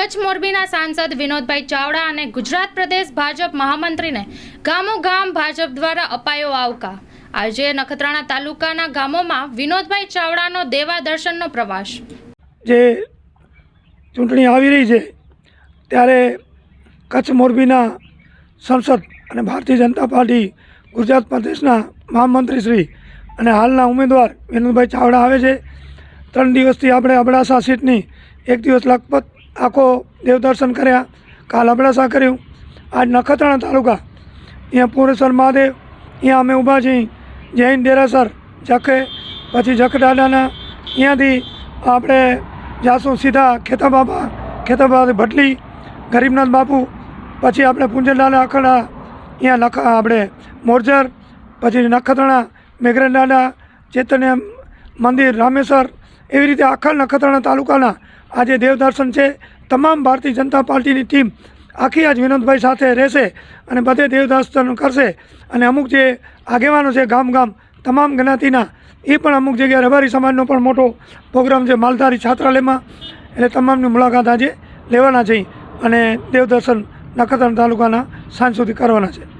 કચ્છ મોરબીના સાંસદ વિનોદભાઈ ચાવડા અને ગુજરાત પ્રદેશ ભાજપ મહામંત્રીને ગામો ગામ ભાજપ દ્વારા અપાયો આવકાર. આજે નખત્રાણા તાલુકાના ગામોમાં વિનોદભાઈ ચાવડાનો દેવા દર્શનનો પ્રવાસ. જે ચૂંટણી આવી રહી છે, ત્યારે કચ્છ મોરબીના સંસદ અને ભારતીય જનતા પાર્ટી, ગુજરાત પ્રદેશના મહામંત્રી શ્રી અને હાલના ઉમેદવાર વિનોદભાઈ ચાવડા આવે છે. ત્રણ દિવસથી આપણે અબડાસા સીટની એક દિવસ લખપત આખો દેવદર્શન કર્યા. કાલ અબડાસા કર્યું. આજ નખત્રાણા તાલુકા. અહીંયા પૂરેશ્વર મહાદેવ. અહીંયા અમે ઊભા છીએ. જૈન દેરાસર જખે. પછી જખડાડાના અહીંયાથી આપણે જાશું સીધા ખેતાબાબા ખેતાબાબા ભટલી, ગરીબનાથ બાપુ, પછી આપણે પૂંજરલાલા અખડા, અહીંયા નખ, આપણે મોરજર, પછી નખત્રાણા, મેઘરાજ દાદા, ચેતન્ય મંદિર, રામેશ્વર એવી રીતે આખા નખત્રાણા તાલુકાના આજે દેવદર્શન છે. તમામ ભારતીય જનતા પાર્ટીની ટીમ આખી આજ વિનોદભાઈ સાથે રહેશે અને બધે દેવદર્શન કરશે. અને અમુક જે આગેવાનો છે ગામ ગામ, તમામ જ્ઞાતિના, એ પણ અમુક જગ્યાએ રબારી સમાજનો પણ મોટો પ્રોગ્રામ છે માલધારી છાત્રાલયમાં. એટલે તમામની મુલાકાત આજે લેવાના છે અને દેવદર્શન નખત્રાણા તાલુકાના સાંજ સુધી કરવાના છે.